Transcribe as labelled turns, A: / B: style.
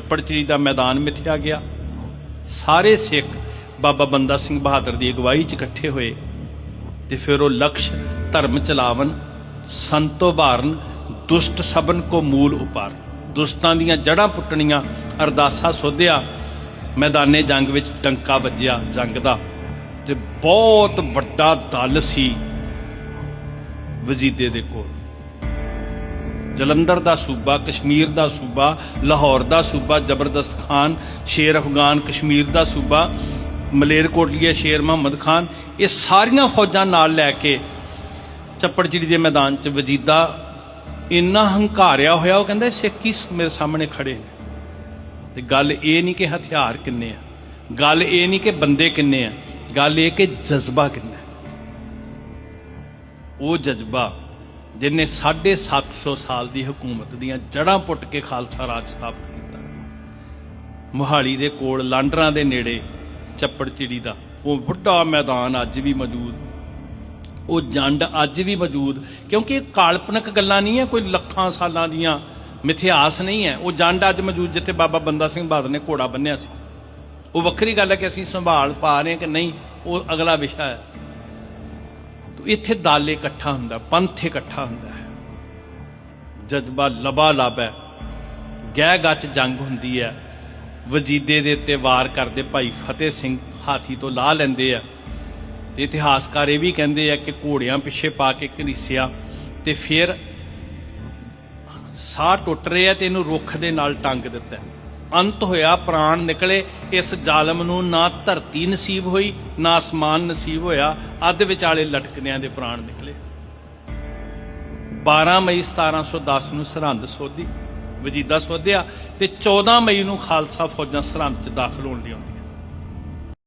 A: ਪੜਚੜੀ ਦਾ ਮੈਦਾਨ ਮਿਥਿਆ ਗਿਆ। ਸਾਰੇ ਸਿੱਖ ਬਾਬਾ ਬੰਦਾ ਸਿੰਘ ਬਹਾਦਰ ਦੀ ਅਗਵਾਈ 'ਚ ਇਕੱਠੇ ਹੋਏ ਤੇ ਫਿਰ ਉਹ ਲਕਸ਼ ਧਰਮ ਚਲਾਵਨ, ਸੰਤੋ ਭਾਰਨ, ਦੁਸ਼ਟ ਸਬਨ ਕੋ ਮੂਲ ਉਪਾਰ। ਦੁਸ਼ਟਾਂ ਦੀਆਂ ਜੜ੍ਹਾਂ ਪੁੱਟਣੀਆਂ ਅਰਦਾਸਾ ਸੋਧਿਆ, ਮੈਦਾਨੇ ਜੰਗ ਵਿੱਚ ਟੰਕਾ ਵੱਜਿਆ ਜੰਗ ਦਾ ਤੇ ਬਹੁਤ ਵੱਡਾ ਦਲ ਸੀ ਵਜੀਦੇ ਦੇ ਕੋਲ। ਜਲੰਧਰ ਦਾ ਸੂਬਾ, ਕਸ਼ਮੀਰ ਦਾ ਸੂਬਾ, ਲਾਹੌਰ ਦਾ ਸੂਬਾ, ਜ਼ਬਰਦਸਤ ਖਾਨ, ਸ਼ੇਰ ਅਫਗਾਨ, ਕਸ਼ਮੀਰ ਦਾ ਸੂਬਾ, ਮਲੇਰਕੋਟਲੀਆ, ਸ਼ੇਰ ਮੁਹੰਮਦ ਖਾਨ, ਇਹ ਸਾਰੀਆਂ ਫੌਜਾਂ ਨਾਲ ਲੈ ਕੇ ਚੱਪੜਚਿੜੀ ਦੇ ਮੈਦਾਨ 'ਚ ਵਜੀਦਾ ਇੰਨਾ ਹੰਕਾਰਿਆ ਹੋਇਆ, ਉਹ ਕਹਿੰਦਾ, ਸਿੱਖ ਕੀ ਮੇਰੇ ਸਾਹਮਣੇ ਖੜੇ ਨੇ। ਤੇ ਗੱਲ ਇਹ ਨਹੀਂ ਕਿ ਹਥਿਆਰ ਕਿੰਨੇ ਆ, ਗੱਲ ਇਹ ਨਹੀਂ ਕਿ ਬੰਦੇ ਕਿੰਨੇ ਆ, ਗੱਲ ਇਹ ਕਿ ਜਜ਼ਬਾ ਕਿੰਨਾ ਉਹ ਜਜ਼ਬਾ ਜਿਹਨੇ 750 ਸਾਲ ਦੀ ਹਕੂਮਤ ਦੀਆਂ ਜੜ੍ਹਾਂ ਪੁੱਟ ਕੇ ਖਾਲਸਾ ਰਾਜ ਸਥਾਪਿਤ ਕੀਤਾ। ਮੁਹਾਲੀ ਦੇ ਕੋਲ ਲਾਂਡਰਾਂ ਦੇ ਨੇੜੇ ਚੱਪੜ ਚਿੜੀ ਦਾ ਉਹ ਵੱਡਾ ਮੈਦਾਨ ਅੱਜ ਵੀ ਮੌਜੂਦ। ਉਹ ਜੰਡ ਅੱਜ ਵੀ ਮੌਜੂਦ, ਕਿਉਂਕਿ ਇਹ ਕਾਲਪਨਿਕ ਗੱਲਾਂ ਨਹੀਂ ਹੈ, ਕੋਈ ਲੱਖਾਂ ਸਾਲਾਂ ਦੀਆਂ ਮਿਥਿਹਾਸ ਨਹੀਂ ਹੈ। ਉਹ ਜੰਡ ਅੱਜ ਮੌਜੂਦ ਜਿੱਥੇ ਬਾਬਾ ਬੰਦਾ ਸਿੰਘ ਬਹਾਦਰ ਨੇ ਘੋੜਾ ਬੰਨਿਆ ਸੀ। ਉਹ ਵੱਖਰੀ ਗੱਲ ਹੈ ਕਿ ਅਸੀਂ ਸੰਭਾਲ ਪਾ ਰਹੇ ਹਾਂ ਕਿ ਨਹੀਂ, ਉਹ ਅਗਲਾ ਵਿਸ਼ਾ ਹੈ। ਇੱਥੇ ਦਾਲੇ ਇਕੱਠਾ ਹੁੰਦਾ, ਪੰਥ ਇਕੱਠਾ ਹੁੰਦਾ ਹੈ। ਜਜ਼ਬਾ ਲਬਾ ਲਬ ਹੈ ਗਹਿ ਗੱਚ ਜੰਗ ਹੁੰਦੀ ਹੈ। ਵਜੀਦੇ ਦੇ ਉੱਤੇ ਵਾਰ ਕਰਦੇ ਭਾਈ ਫਤਿਹ ਸਿੰਘ ਹਾਥੀ ਤੋਂ ਲਾਹ ਲੈਂਦੇ ਆ। ਤੇ ਇਤਿਹਾਸਕਾਰ ਇਹ ਵੀ ਕਹਿੰਦੇ ਆ ਕਿ ਘੋੜਿਆਂ ਪਿੱਛੇ ਪਾ ਕੇ ਘੜੀਸਿਆ ਤੇ ਫਿਰ ਸਾਹ ਟੁੱਟ ਰਿਹਾ ਤੇ ਇਹਨੂੰ ਰੁੱਖ ਦੇ ਨਾਲ ਟੰਗ ਦਿੱਤਾ। ਅੰਤ ਹੋਇਆ ਪ੍ਰਾਣ ਨਿਕਲੇ, ਇਸ ਜ਼ਾਲਮ ਨੂੰ ਨਾ ਧਰਤੀ ਨਸੀਬ ਹੋਈ, ਨਾ ਅਸਮਾਨ ਨਸੀਬ ਹੋਇਆ, ਅੱਧ ਵਿਚਾਲੇ ਲਟਕਦਿਆਂ ਦੇ ਪ੍ਰਾਣ ਨਿਕਲੇ। 12 ਮਈ 1710 ਨੂੰ ਸਰਹੰਦ ਸੋਧੀ, ਵਜੀਦਾ ਸੋਧਿਆ ਤੇ 14 ਮਈ ਨੂੰ ਖਾਲਸਾ ਫੌਜਾਂ ਸਰਹੰਦ 'ਚ ਦਾਖਲ ਹੋਣ ਲਈ ਆਉਂਦੀਆਂ